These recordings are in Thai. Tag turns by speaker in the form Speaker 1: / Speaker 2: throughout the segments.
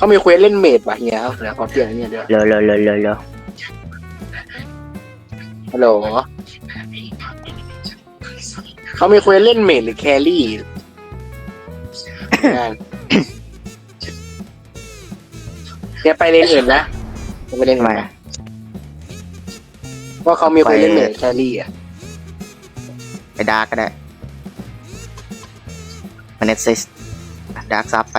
Speaker 1: เขามีเควสเล่นเมดว่ะเฮียครับเดี๋ยวขอเปลี่ยนอันนี้เดี๋ยว
Speaker 2: เร็วเร็วเร็วเร็วเร็ว
Speaker 1: ฮัลโหลเขามีเควสเล่นเมดหรือแครี่งานเดี๋ยวไปเลนอื่นนะจะไปเลน
Speaker 2: ทำไม
Speaker 1: อื่นนะว่าเขามีเควสเล่นเมดหรือแครี่อะ
Speaker 2: ไปดาร์กก็ได้มาเน็ตซิสดาร์กซับไป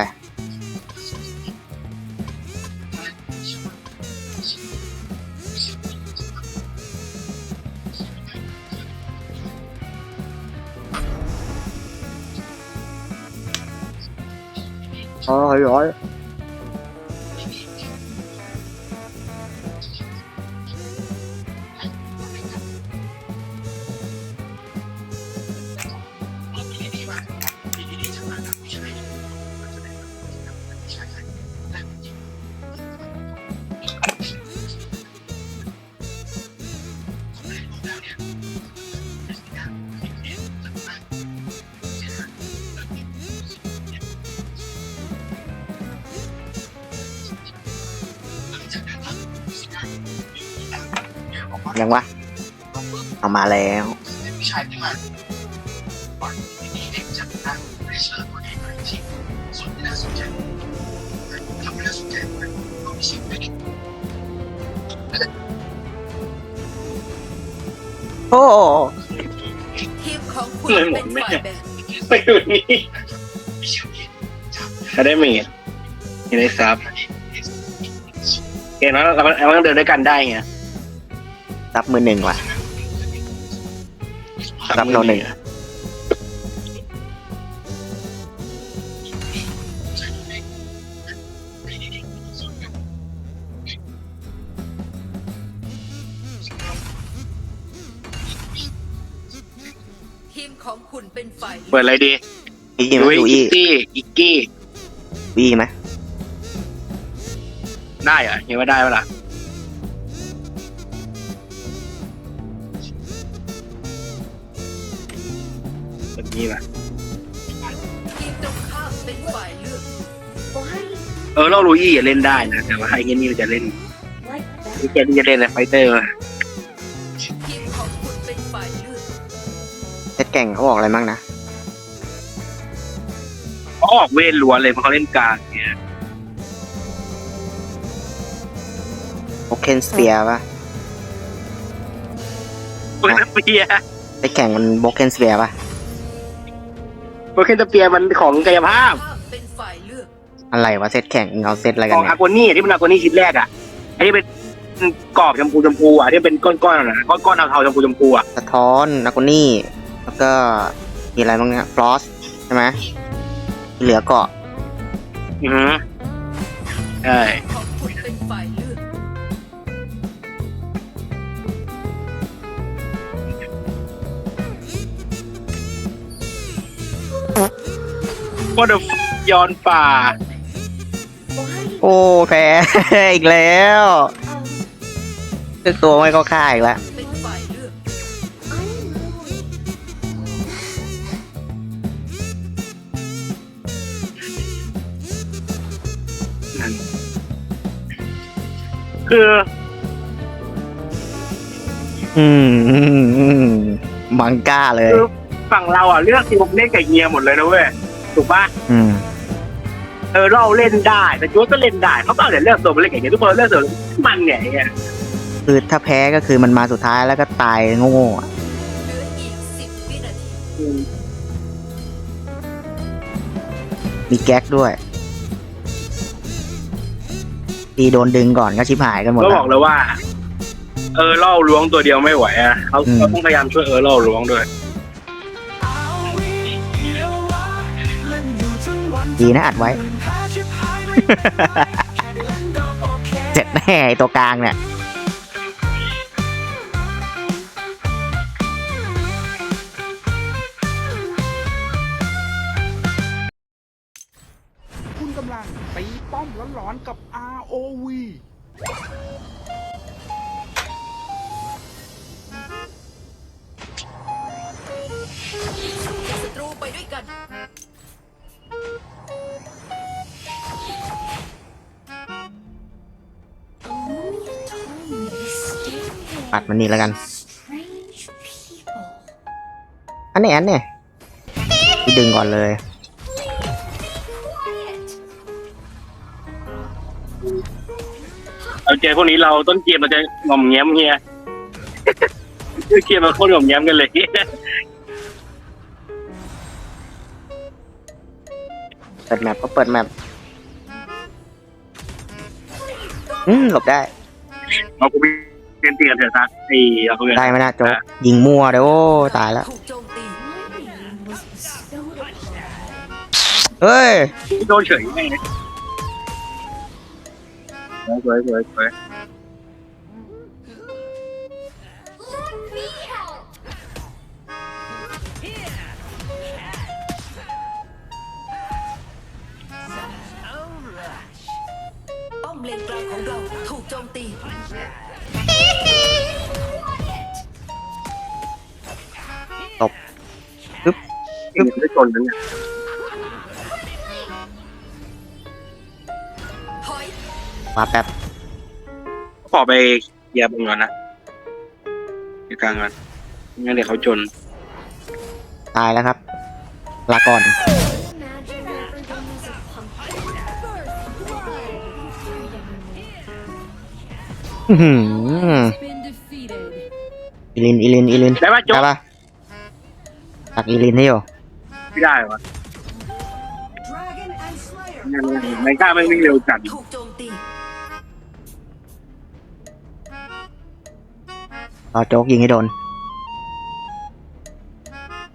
Speaker 2: อ๋อร้ ยยังวะเอามาแล้วโอ้
Speaker 3: ทีมของคุณ
Speaker 1: ไม่หม
Speaker 3: เป็
Speaker 1: ด
Speaker 3: น
Speaker 1: ไม่
Speaker 3: ฝ่าย
Speaker 1: ได้
Speaker 3: แบ่ง
Speaker 1: ไปดูนี่เขาได้เมดยังได้ซับเห็นไหมเราเราเราต้องเดินด้วยกันได้ไง
Speaker 2: รับมือหนึ่งว่ะซับโนหนึ่ง
Speaker 3: ทีมของคุณเป็นฝ่าย
Speaker 1: เปิดอะไรดี
Speaker 2: อีไหม
Speaker 1: ดู
Speaker 2: ดู
Speaker 1: อี
Speaker 2: อี
Speaker 1: กกี้อีกกี้
Speaker 2: วีไหม
Speaker 1: ได้เหรอยังว่าได้ปะล่ะ
Speaker 3: อ
Speaker 1: อเรารู้ยี่จะเล่นได้นะ แต่ว่าไอ้เงี้ยนี่มันจะเล่นไอ้แกนี่จะเล่นอะไรไฟเตอร์
Speaker 3: ทีมของคุณเป็นฝ่ายเลือก
Speaker 2: เซตแก่งเขาบอกอะไรมั่งนะ
Speaker 1: เขาออกเวทล้วนเลยเพราะเขาเล่นกลางเนี่ย
Speaker 2: โอเคนสเปียร์ป่ะ
Speaker 1: โปเกนเปีย
Speaker 2: เซตแก่งมันโบเคนสเปียร์ป่ะ
Speaker 1: โปเกนเปียมันของกายภาพ
Speaker 3: อก
Speaker 2: อะไรวะเซตแข่งมึงเอาเซตอะไร
Speaker 1: ข
Speaker 2: กัน
Speaker 1: อง
Speaker 2: เนี่
Speaker 1: อายโกนี่ที่เป็นอาโกนี่ชิ้นแรกอะไอ้ที่เป็นกรอบชมพูชมพูอะที่เป็นก้อนๆอะนะก้อนๆเทาๆชมพูชมพูอะ
Speaker 2: สะท้อนนักนี่ แล้วก็มีอะไรบ้างเนี่ยฟลอสใช่ไหมที่เหลือเกาะ
Speaker 1: อือฮึใช่
Speaker 3: ของคุณเป็นฝ่ายเลือก
Speaker 1: ว่าเดย้อนป่า
Speaker 2: โอ้แพ้ อีกแล้วเลือกตัวไม่เข้าค่ายอีกแล้ว
Speaker 3: เป็นฝ่ายเลือก
Speaker 1: คือ
Speaker 2: อืมอืมอืมมังก้าเลย
Speaker 1: คือฝั่งเราอะเลือกทีมเล่นกับเฮียหมดเลยนะเว้ยถูกปะ
Speaker 2: อืม
Speaker 1: เออเราเล่นได้แต่จูดก็เล่นได้เขาก็เอาแต่เลือกตัวมาเล่นกับเฮียทุกคนเลือกตัวมันไงไอ้เหี้ย
Speaker 2: คือถ้าแพ้ก็คือมันมาสุดท้ายแล้วก็ตายโง่ๆอะ
Speaker 3: เหลืออีกสิบวินาที
Speaker 1: อืม
Speaker 2: มีแก๊กด้วย ตีโดนดึงก่อนก็ชิบหายกันหมด
Speaker 1: ก็
Speaker 2: แล้
Speaker 1: บ
Speaker 2: ว
Speaker 1: อกเลยว่า เออเล่าล้วงตัวเดียวไม่ไหวอะเขา
Speaker 2: อืม
Speaker 1: เขาต้องพยายามช่วยเออเล่าล้วงด้วย
Speaker 2: ดีนะอัดไว้ เจ็บแน่ไอตัวกลางเนี่ย
Speaker 3: ด
Speaker 2: มันนี่แล้วกัน
Speaker 4: Strange people.
Speaker 2: อันนี้อันเนี่ยพี่ดึงก่อนเลย
Speaker 4: Quiet.
Speaker 1: เราเจอพวกนี้เราต้นเกมเราจะงอมแง้มเฮียเกมมันโคตรงอมแง้มกันเลย
Speaker 2: เปิดแมปก็เปิดแมปอืมหลบได้
Speaker 1: เรากู เปลี่ยนเตียนเถอะซะไอ้เราก็เปลี่ยน
Speaker 2: ได้ไหมนะโจ๊กยิงมั่วเดี๋ยวโอ้ตายแล้ว
Speaker 3: ถูกโจมตี
Speaker 4: My name was bestowed upon me.
Speaker 2: เฮ้ย
Speaker 1: โดนเฉยไงสวยสวยสวย
Speaker 4: Let me help.
Speaker 3: ป้อมเลนกลางของเราถูกโจมตี
Speaker 2: ตบปึ๊บ
Speaker 1: ยังไม่ได้ชนนั้นเนี่ย
Speaker 3: ถอย
Speaker 2: มาแป๊บ
Speaker 1: ขอไปเคลียร์บงก่อนนะเคลียร์กลางก่อนไม่งั้นเดี๋ยวเขาจน
Speaker 2: ตายแล้วครับ ลาก่อน หือ
Speaker 3: been defeated
Speaker 2: อีลินอีลินอีลิน
Speaker 1: ได้ปะโจ๊ก
Speaker 2: ได้ปะตักอีลินให้อยู่
Speaker 1: ไม่ได้วะไม่ไม่ไม่กล้าไม่วิ่งเร็วจัด
Speaker 3: ถูกโจมตี
Speaker 2: รอโจ๊กยิงให้โดน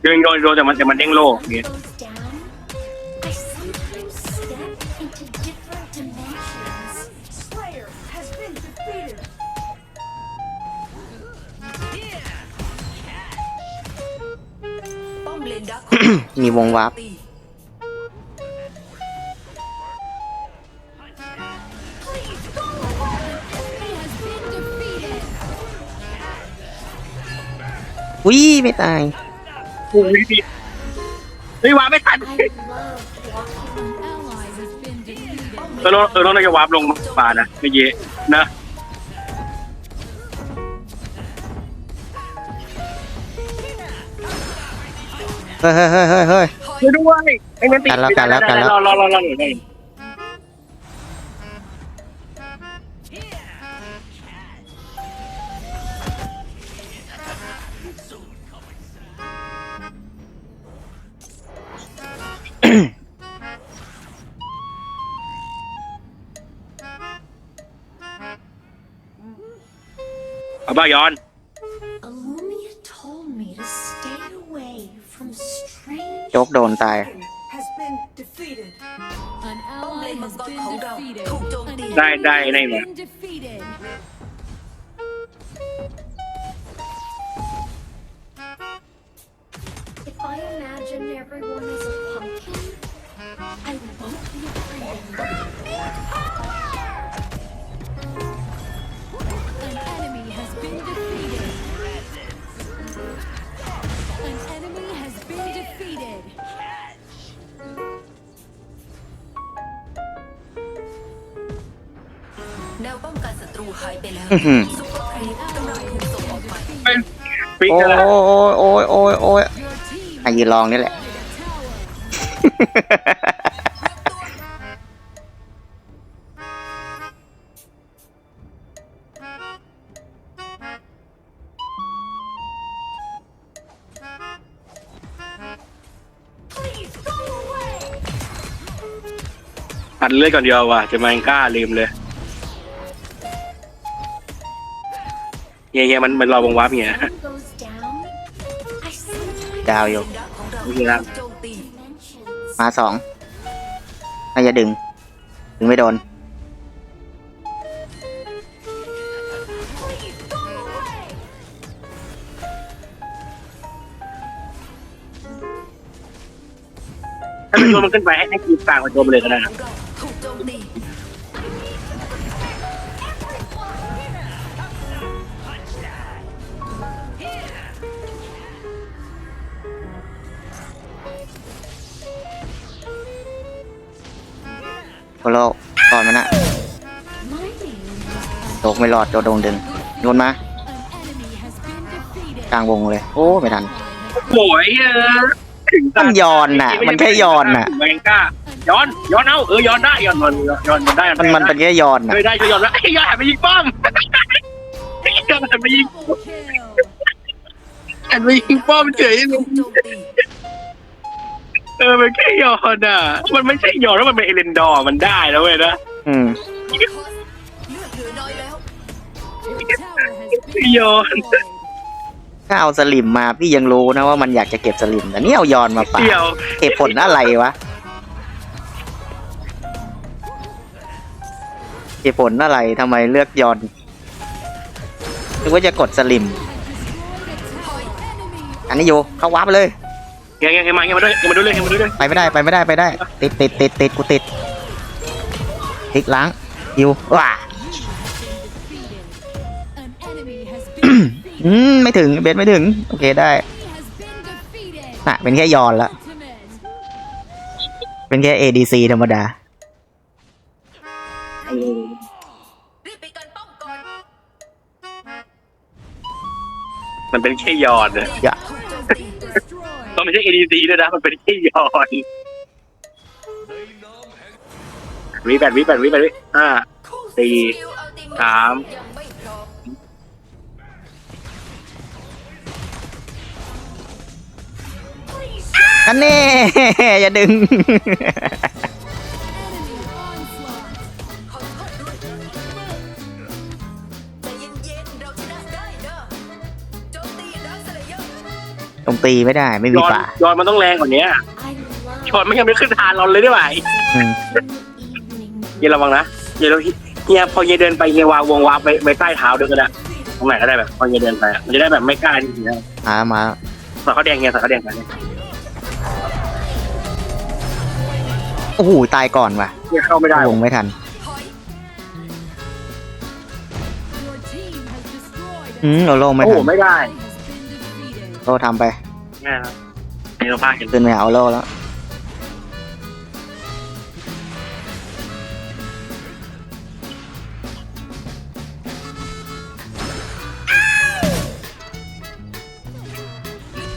Speaker 1: เดินโดนโดนแต่มันแต่มันเด้งโลกเนี่ย
Speaker 4: Goes down. I
Speaker 3: มี
Speaker 2: วงวาร์ป
Speaker 3: ตี
Speaker 2: อุ้ยไม่ตาย
Speaker 1: กูวิธีเฮ้ยวาร์ปไม่ทัน
Speaker 4: I love walking
Speaker 1: เออเราเออเราน่าจะวาร์ปลงป่านะไม่เยอะนะ
Speaker 2: ฮ้ยเฮ้ยเฮ้ยเฮ้ยเฮ้ย
Speaker 1: ช่วยด้วยไอ้นั่นติด
Speaker 2: กันแล้วกันแล้วกันแล้ว
Speaker 1: รอรอรอรอรอเอาบ้าย้อน
Speaker 2: จ๊กโดนตาย
Speaker 5: has been defeated.
Speaker 6: An
Speaker 3: ป้อมเล แนวป้องกันศัตรูหายไปแล้ว
Speaker 2: อื้อหือ
Speaker 3: ซุปเปอร์ครีปกำลังถูกส่งออกไป
Speaker 1: เป็นฟิก
Speaker 2: โอ้
Speaker 1: กัน
Speaker 2: ย
Speaker 1: แล้ว
Speaker 2: โอ้ยโอ้ยโอ้ย
Speaker 6: Your team
Speaker 2: อะยืนลองนี่แหละ
Speaker 6: tower.
Speaker 1: ตัดเลือดก่อนเดียวว่ะจะมายังกล้าลืมเลย ฮียเฮียมันมันรอวงวาร์ปเฮีย
Speaker 4: one goes down. I sometimes
Speaker 2: ดาวอยู่
Speaker 3: เลนดักของเรา
Speaker 1: โอเคครับ
Speaker 3: ถูกโจมตี
Speaker 4: dimensions.
Speaker 2: มาสองน่าจะดึง ดึงไม่โดน
Speaker 1: ถ้าเป็นตัวมันขึ้นไปให้ให้กีบกลางมาตัวมันเลยก็ได้
Speaker 3: ข
Speaker 1: นะ
Speaker 2: ไม่รอดโจกโดนดึงโยนมา
Speaker 6: An enemy
Speaker 2: กลางวงเลย โอ้ไม่ทัน
Speaker 1: โอ้ยเออถึง
Speaker 2: มันย้อนน่ะมันแค่ย้อนน่ะ
Speaker 1: แมงก้าย้อนย้อนเอาเออย้อนได้ย้อนย้อนย้อนได้
Speaker 2: มันมันเป็นแค่ย้อนนะ
Speaker 1: เฮ้ยได้ก็ย้อนแล้วไอ้ย้อนหันไปยิงป้อมไอ้ย้อนหันไปยิง
Speaker 6: Double kill.
Speaker 1: หันไปยิงป้อมเฉยเลย
Speaker 3: โจมตี
Speaker 1: เออมันแค่ย้อนอะ มันไม่ใช่ย้อนแล้วมันเป็นเอเลนดอร์มันได้แล้วเว้ยนะ
Speaker 2: อืม
Speaker 6: Your tower has been
Speaker 1: Yawn.
Speaker 6: destroyed.
Speaker 2: ถ้าเอาสลิมมาพี่ยังรู้นะว่ามันอยากจะเก็บสลิมแต่นี่เอายอนมาป่า
Speaker 1: เดียว
Speaker 2: เหตุผลอะไรวะเหตุผลอะไรทำไมเลือกยอนนึกว่าจะกดสลิม
Speaker 6: Has destroyed a tower. Enemy
Speaker 2: อันนี้อยู่เข้าวับไปเลย
Speaker 1: เงี้ยเงี้ยเงี้ยมาเงี้ยมาด้วยเงี้ยมาด้วยเลยเงี้ยมาด้วยเลย
Speaker 2: ไปไม่ได้ไปไม่ได้ไปได้ ติดติดติดติดกูติดติดล้างอยู่ว้า อืมไม่ถึงเบสไม่ถึง โอเคได้
Speaker 6: He has been defeated.
Speaker 2: น่ะเป็นแค่ยอนละ
Speaker 6: Ultimate.
Speaker 2: เป็นแค่ ADC ธรรมดา
Speaker 3: รีบไปกันป้อมก่อน
Speaker 1: มันเป็นแค่ย้อนอะ
Speaker 2: อย่า
Speaker 3: ถูกโจมตี
Speaker 6: Destroyed.
Speaker 1: ต้องไม่ใช่ ADC ด้วยนะ มันเป็นแค่ย้อนวิแปดวิแปดวิแปดวิห้าสี่
Speaker 3: สกิลอัลติเมท
Speaker 1: สาม
Speaker 3: อม
Speaker 2: อันนี้อย่าดึง
Speaker 6: Enemy onslaught.
Speaker 3: ขอโทษด้วยใจเย็นๆเราชนะได้นะโจมตีดักสเลเยอร์
Speaker 2: ตรงตีไม่ได้ ไม่มี
Speaker 1: ย้อน
Speaker 2: ป่า
Speaker 1: ย้อนมันต้องแรงกว่านี้
Speaker 4: I love
Speaker 1: ย้อนมันยังไม่ขึ้นทานเราเลยได้ไหม
Speaker 2: อืม
Speaker 4: evening
Speaker 1: เฮียระวังนะเฮียเราเฮียพอเฮียเดินไปเฮียวางวงวางไปไปใต้เท้าด้วยก็ได้ตรงไหนก็ได้แบบพอเฮียเดินไปอะมันจะได้แบบไม่กล้าที่จะ
Speaker 2: มามา
Speaker 1: ใส่เขาแดงเฮียใส่เขาแดงไป
Speaker 2: โอ้โหตายก่อนว่ะ
Speaker 1: เฮียเข้าไม่ได้
Speaker 2: วงไม่ทัน
Speaker 3: ถอย
Speaker 6: Your team has destroyed.
Speaker 2: อืมเราโลงไม่
Speaker 1: โอ้โห
Speaker 2: ทัน
Speaker 1: ไม่ได้
Speaker 6: Has been defeated.
Speaker 2: โลทำไป
Speaker 1: แม่ครับนี่เราพลาดกัน
Speaker 2: ขึ้นไปเอาโลแล้ว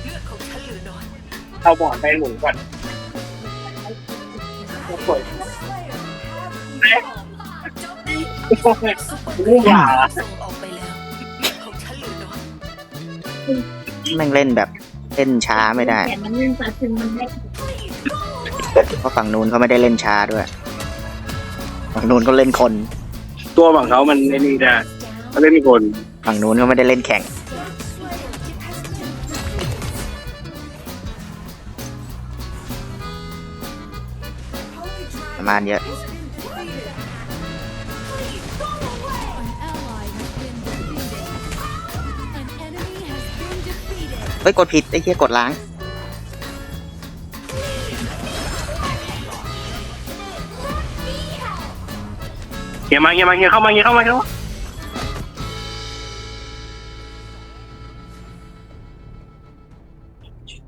Speaker 3: เลือดของฉันเหลือน้อย
Speaker 1: เอาบอร์ดไปหมุนก่อน
Speaker 3: โจมตี
Speaker 1: รู้ว่า
Speaker 3: ส่งออกไปแล้วเลือดของฉันเหลือน้อย
Speaker 2: แม่งเล่นแบบเล่นช้าไม่ได้
Speaker 4: แต่มันเรื่องปลาซึมมันได้
Speaker 2: เพราะฝั่งนู้นเขาไม่ได้เล่นช้าด้วย ฝั่งนู้นเขาเล่นคน
Speaker 1: ตัวของเขามันไอ้นี่ได้เขาเล่นคน
Speaker 2: ฝั่งนู้นเขาไม่ได้เล่นแข่ง มาณเยอะ
Speaker 6: An ally has been defeated. An enemy has been defeated.
Speaker 2: เฮ้ยกดผิดไอ้เหี้ยกดล้าง
Speaker 1: เฮียมาเฮียมาเฮียเข้ามาเฮียเข้ามาเฮียเข้ามา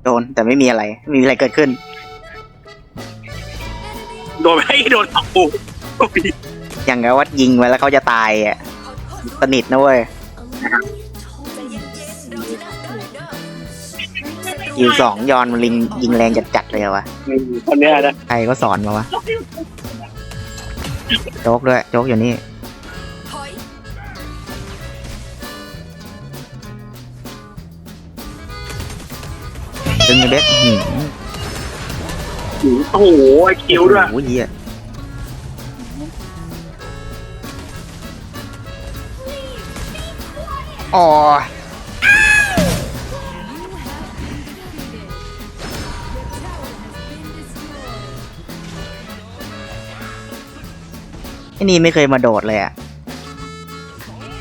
Speaker 2: โดนแต่ไม่มีอะไร ไม่มีอะไรเกิดขึ้น
Speaker 1: โดนไปโดนตับปู
Speaker 2: อย่างกับว่ายิงไว้แล้วเขาจะตายอะ
Speaker 3: ขอโทษด้วย
Speaker 2: สนิทนะเว้ย
Speaker 3: ใจเย็นๆเราชนะได้นะ
Speaker 2: ยิวสองยอนมันลิงยิงแรงจัดๆเลยอะวะ
Speaker 1: คนเนี้ยนะ
Speaker 2: ใครก็สอนมาวะโจ๊กด้วยโจ๊กอยู่นี่
Speaker 3: ถอย
Speaker 2: ดึงไอ้เบสอื้อหือ
Speaker 1: โอ้โหไอ้คิวด้วย
Speaker 2: โอ้โหเหี้ยอ๋อ
Speaker 6: You have been defeated. Your tower has been destroyed.
Speaker 2: ไอ้นี่ไม่เคยมาโดดเลยอะ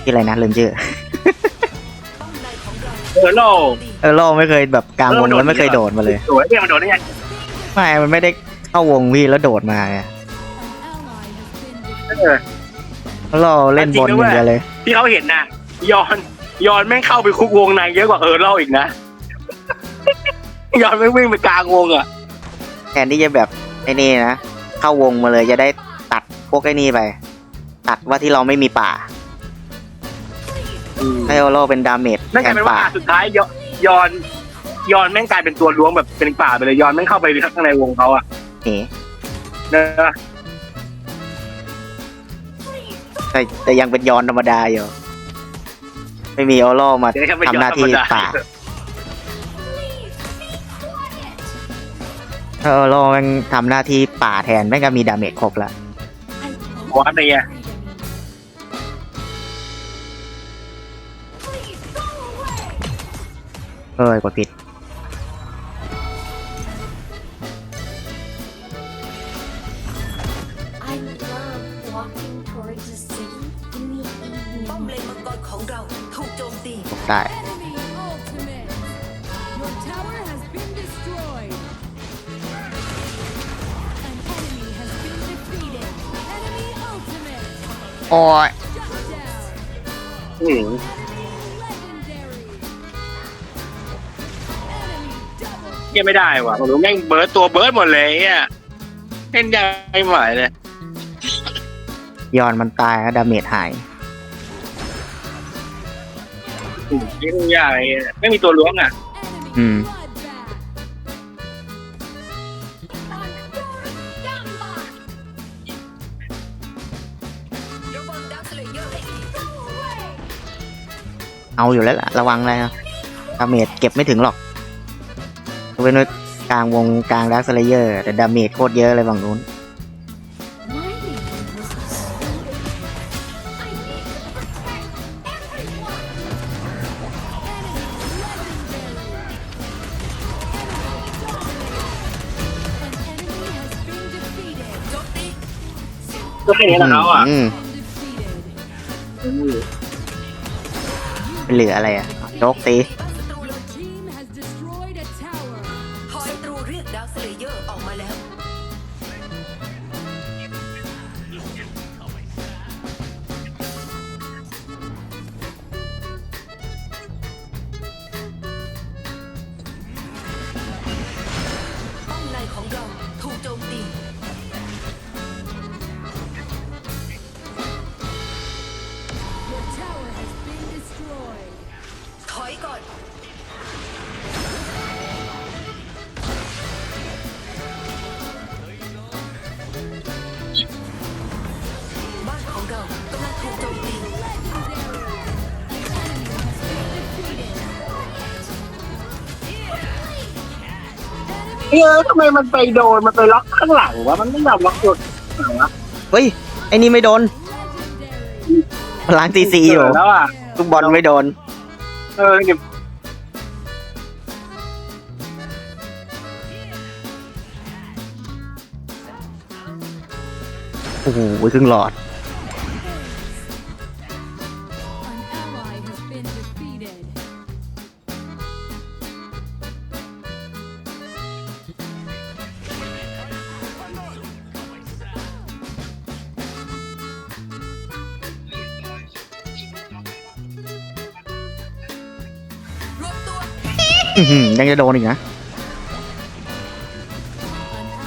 Speaker 2: ที่อะไรนะลืมชื่อ
Speaker 3: ป้อมในของเรา
Speaker 1: เออโล
Speaker 2: เออโลไม่เคยแบบกลางวงแล้วไม่เคยโดดมาเลย
Speaker 1: สวยเนี่ยมันโดนได้ไง
Speaker 2: ไม่มันไม่ได้เข้าวงพี่แล้วโดดมาไง
Speaker 6: An ally has been
Speaker 1: เอ
Speaker 6: defeated.
Speaker 1: อ
Speaker 2: โลเล่นบนอย่างเดียวเลย
Speaker 1: ที่เขาเห็นน่ะยอนยอนแม่งเข้าไปคุกวงในเยอะกว่าเออเล่าอีกนะ ยอนไม่งวิ่งไปกลางวงอะ
Speaker 2: แทนที่จะแบบไอ้นี่นะเข้าวงมาเลยจะได้ตัดพวกไอ้นี่ไป ตัดว่าที่เราไม่มีป่า ให้โอโลเป็นดาเมจ
Speaker 1: นั่น
Speaker 2: แท
Speaker 1: กลาย
Speaker 2: น
Speaker 1: เป็นว่า
Speaker 2: ป่า
Speaker 1: สุดท้ายยยอน ยอนแม่งกลายเป็นตัวล้วงแบบเป็นป่าไปเลยยอนแม่งเข้าไปข้างในวงเขาอะ
Speaker 2: เอ๋
Speaker 1: เนอะ
Speaker 2: แต่แต่ยังเป็นยอนธรรมดาอยู่ ไม่มีโอโลมา
Speaker 1: เดี๋ยวแค่เป็นย
Speaker 2: ทำ
Speaker 1: อน
Speaker 2: หน้า
Speaker 1: ธรร
Speaker 2: ที่
Speaker 1: มดา
Speaker 2: ป่าถ้าโอโลแมันทำหน้าที่ป่าแทนแม่งก็มีดาเมจครบละ
Speaker 1: วัดเนี่ย
Speaker 2: เอ้ยกดผิด
Speaker 6: Enemy ultimate.
Speaker 2: โอ้ย
Speaker 6: Shut down.
Speaker 1: อืม
Speaker 6: Legendary. Enemy double
Speaker 1: เยี่ยไม่ได้ว่ะผมรู้แม่งเบิร์ดตัวเบิร์ดหมดเลยอะเล่นยังไงไหวเลย
Speaker 2: ยอนมันตายแล้วดาเมจหาย
Speaker 1: อืมเล่นยากเลยไม่มีตัวล้วงอะ
Speaker 3: อร์ให้ดี
Speaker 2: เอาอยู่แล้วล่ะ ระวังเลยนะดาเมจเก็บไม่ถึงหรอกเว้นไว้กลางวงกลางดักสเลเยอร์ แต่ดาเมจโคตรเยอะเลยฝั่งนู้น
Speaker 1: ก็แค่นี้แหละเขาอะ
Speaker 2: อืม
Speaker 6: Been defeated.
Speaker 2: เหลืออะไรอะโจกตี
Speaker 3: ถอยก่อน บ้านของเรากำลังถูกโจมตี
Speaker 1: เฮ้ยทำไมมันไปโดน มันไปล็อกข้างหลังวะ มันไม่ยอมล็อกตัวข้างหลังวะ
Speaker 2: เฮ้ยไอ้นี่ไม่โดน
Speaker 6: Legendary.
Speaker 2: พลังซีซีอยู่
Speaker 1: แล้วอะ
Speaker 2: ลูกบอลไม่โดน
Speaker 1: เออเก็บ
Speaker 2: โอ้โหครึ่งหลอด ยังจะโดนอีกนะ
Speaker 6: An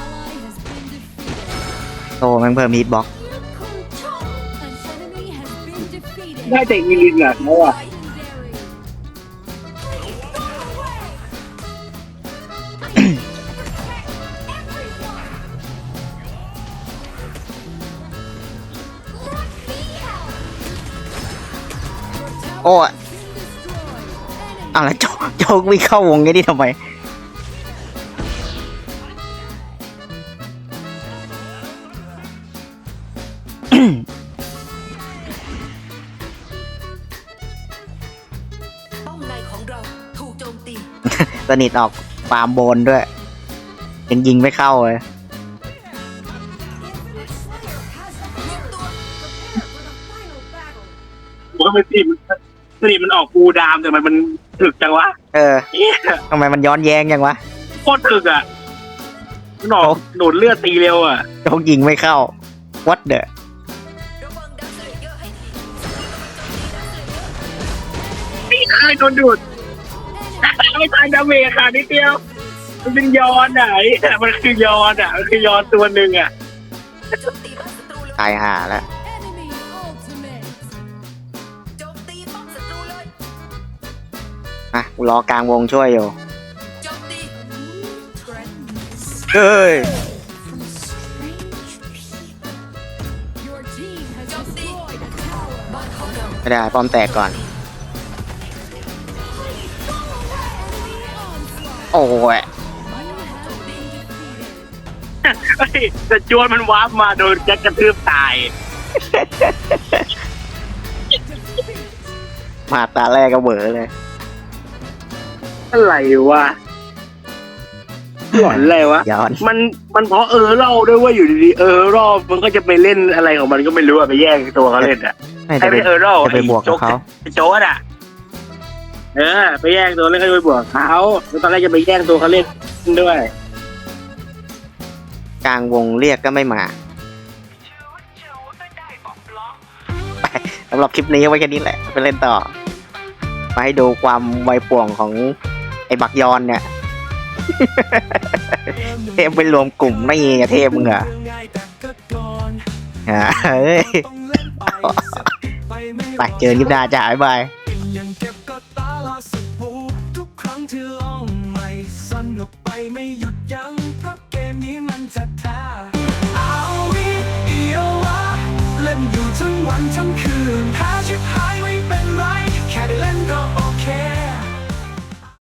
Speaker 6: ally has been defeated.
Speaker 2: โตแม่งเพิ่มฮีทบ็อก
Speaker 6: An enemy has been defeated.
Speaker 1: ได้แต่อีลินอะเขาอะ
Speaker 6: Legendary.
Speaker 2: โอ้ย
Speaker 6: Been destroyed.
Speaker 2: เอาละโจก โจกวิ่งเข้าวงไงนี่ทำไม
Speaker 3: ป้อมในของเราถูกโจมตี
Speaker 2: สนิทออกฟาร์มโบนด้วยยังยิงไม่เข้าเลย
Speaker 3: รวมตัว
Speaker 1: ผมก็ไม่ตีมันตีมันออกฟูลดามแต่มันมัน ถึกจังวะ
Speaker 2: เออ
Speaker 1: เหี้ย
Speaker 2: ทำไมมันย้อนแย้งยังวะ
Speaker 1: โคตรถึกอะมันออกโดดเลือดตีเร็วอะ
Speaker 2: โจกยิงไม่เข้าวัดเดะ
Speaker 3: ระวังดักสเลเยอร์ให้ดี
Speaker 1: ไม่ตายโดนดูดไม่ตายดาเมจค่ะนิดเดียว มันเป็นยอนอะไอ้มันคือยอนอะมันคือยอนตัวหนึ่งอะ
Speaker 3: โจมตีบ้านศัตรูเลย
Speaker 2: ตายห่าแล้ว อะกูรอกลางวงช่วยอยู่
Speaker 3: โจมตี
Speaker 2: เฮ้ย
Speaker 6: Your team has destroyed a tower.
Speaker 3: บ้านของเรา
Speaker 2: ไม่ได้ป้อมแตกก่อน โอ้ย
Speaker 6: You have been defeated.
Speaker 1: เฮ้ยแต่จวนมันวาร์ปมาโดนแจ็คกระทืบตาย
Speaker 2: มาตาแรกก็เบอเลย
Speaker 1: อะไรวะหลอนอะไรวะ
Speaker 2: ย้อน
Speaker 1: มันมันเพราะเออเล่าด้วยว่าอยู่ดีๆเออรอบมันก็จะไปเล่นอะไรของมันก็ไม่รู้อะไปแย่งตัวเขาเล่นอะ
Speaker 2: ไม่
Speaker 1: ให้
Speaker 2: จะ
Speaker 1: ไป
Speaker 2: ไป
Speaker 1: เออรอบ
Speaker 2: จะไปบวกกับเขา
Speaker 1: ไอ้โจ๊ดอะเออ ไปแย่งตัวเล่นก็ไปบวกเขาแล้วตอนแรกจะไปแย่งตัวเขาเล่นด้วย
Speaker 2: กลางวงเรียกก็ไม่มาไปสำหรับคลิปนี้เอาไว้แค่นี้แหละไปเล่นต่อ มาให้ดูความไวป่วงของไอ้ บักยอนเนี่ย เทพไปรวมกลุ่มไม่ไงเทพมึงเหรออ่าเฮ้ยไปเจอคลิปหน้าจ้าบ๊ายบาย
Speaker 7: ยังเก็บ